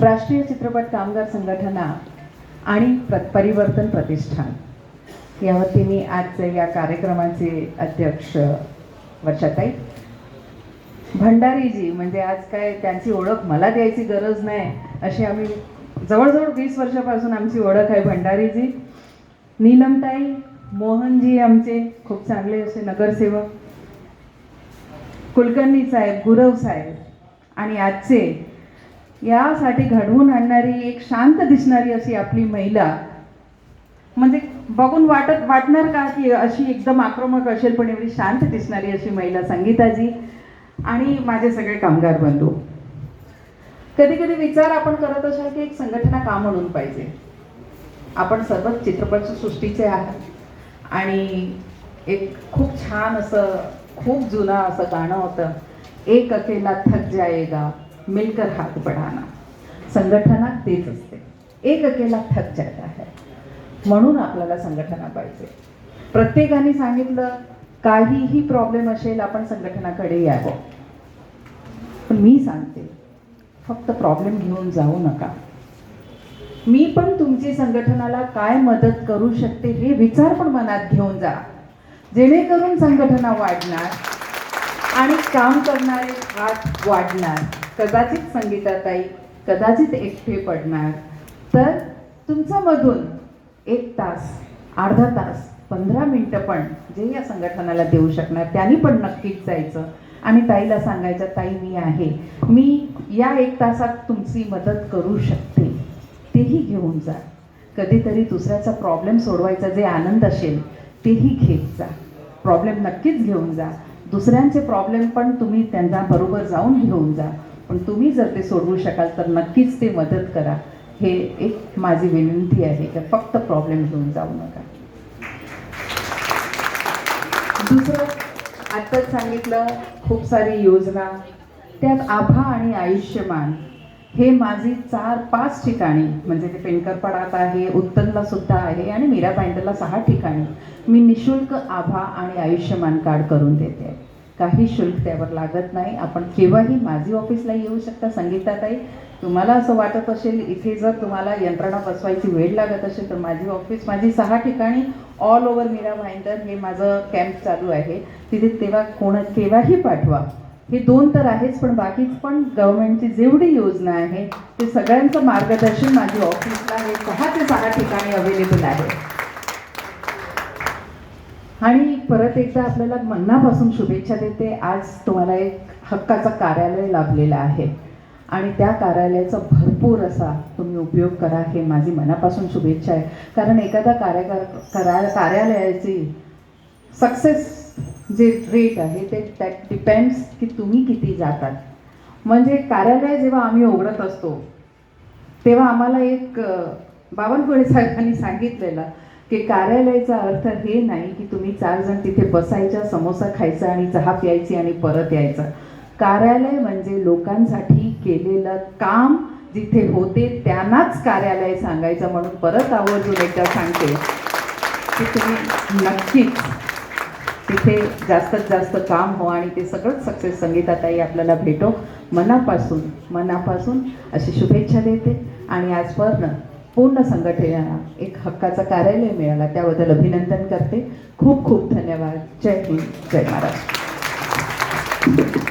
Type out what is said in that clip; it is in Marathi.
राष्ट्रीय चित्रपट कामगार संघटना आणि प्र परिवर्तन प्रतिष्ठान. या वतीने आजचे या कार्यक्रमाचे अध्यक्ष वर्षाताई भंडारीजी म्हणजे आज काय त्यांची ओळख मला द्यायची गरज नाही अशी आम्ही जवळजवळ वीस वर्षापासून आमची ओळख आहे भंडारीजी. नीलमताई मोहनजी आमचे खूप चांगले असे नगरसेवक. कुलकर्णी साहेब गुरव साहेब आणि आजचे यासाठी घडवून आणणारी एक शांत दिसणारी अशी आपली महिला. म्हणजे बघून वाटत वाटणार का की अशी एकदम आक्रमक असेल पण एवढी शांत दिसणारी अशी महिला संगीताजी आणि माझे सगळे कामगार बंधू. कधी कधी विचार आपण करत असाल की एक संघटना का म्हणून पाहिजे? आपण सर्वच चित्रपट सृष्टीचे आहात आणि एक खूप छान असं खूप जुनं असं गाणं होतं एक अकेला थक जाएगा. मिलकर हात बढ़ाना. संघटना तेच असते. एक अकेला थक जाता है म्हणून आपल्याला संघटना पाहिजे. प्रत्येकाने सांगितलं काहीही प्रॉब्लेम असेल आपण संघटनाकडे यावं. पण मी सांगते फक्त प्रॉब्लेम घेऊन जाऊ नका. मी पण तुमची संघटनाला काय मदत करू शकते हे विचार पण मनात घेऊन जा. जेणेकरून संघटना वाढणार आणि काम करणारे हात वाढणार. कदाचित संगीताताई कदाचित एकटे पडणार तर तुमच्यामधून एक तास अर्धा तास पंधरा मिनटं पण जे या संघटनाला देऊ शकणार त्यांनी पण नक्कीच जायचं. आणि ताईला सांगायचं ताई मी आहे. मी या एक तासात तुमची मदत करू शकते. तेही घेऊन जा. कधीतरी दुसऱ्याचा प्रॉब्लेम सोडवायचा जे आनंद असेल तेही घेत जा. प्रॉब्लेम नक्कीच घेऊन जा. दुसऱ्यांचे प्रॉब्लेम पण तुम्ही त्यांना बरोबर जाऊन घेऊन जा. पण तुम्ही जर ते सोडवू शकाल तर नक्कीच ते मदत करा. हे एक माझी विनंती आहे की फक्त प्रॉब्लेम घेऊन जाऊ नका. दुसरं आत्ताच सांगितलं खूप सारी योजना. त्यात आभा आणि आयुष्यमान हे माझी चार पाच ठिकाणी म्हणजे ते पेनकरपडात आहे उत्तनला सुद्धा आहे आणि मीरा पॅन्टला सहा ठिकाणी. मी निशुल्क आभा आणि आयुष्यमान कार्ड करून देते. काही शुल्क त्यावर लागत नाही. आपण केव्हाही माझी ऑफिसला येऊ शकता संगीताताई. तुम्हाला असं वाटत असेल इथे जर तुम्हाला यंत्रणा बसवायची वेळ लागत असेल तर माझी ऑफिस माझी सहा ठिकाणी ऑल ओव्हर मीरा भाईंदर हे माझं कॅम्प चालू आहे. तिथे तेव्हा कोण केव्हाही पाठवा. हे दोन तर आहेच पण बाकीच पण गव्हर्नमेंटची जेवढी योजना आहे ते सगळ्यांचं मार्गदर्शन माझी ऑफिसला हे सहा ते सहा ठिकाणी अवेलेबल आहे. आणि परत एकदा आपल्याला मनापासून शुभेच्छा देते. आज तुम्हाला एक हक्काचं कार्यालय लाभलेलं आहे. आणि त्या कार्यालयाचा भरपूर असा तुम्ही उपयोग करा हे माझी मनापासून शुभेच्छा आहे. कारण एखादा कार्यकर करा कार्यालयाची सक्सेस जे रेट आहे ते दॅट डिपेंड्स की तुम्ही किती जातात. म्हणजे कार्यालय जेव्हा आम्ही उघडत असतो तेव्हा आम्हाला एक बावनकुळे साहेबांनी सांगितलेलं की कार्यालयाचा अर्थ हे नाही की तुम्ही चार जण तिथे बसायचा समोसा खायचा आणि चहा प्यायची आणि परत यायचं. कार्यालय म्हणजे लोकांसाठी केलेलं काम जिथे होते त्यांनाच कार्यालय सांगायचं म्हणून परत आवर्जून एकदा सांगते की तुम्ही नक्कीच तिथे जास्तीत जास्त काम हो आणि ते सगळंच सक्सेस संगीताताई आपल्याला भेटो. मनापासून मनापासून अशी शुभेच्छा देते आणि आजपर्यंत पूर्ण संघटनेला एक हक्काचं कार्यालय मिळाला. त्याबद्दल अभिनंदन करते. खूप खूप धन्यवाद. जय हिंद. जय महाराष्ट्र.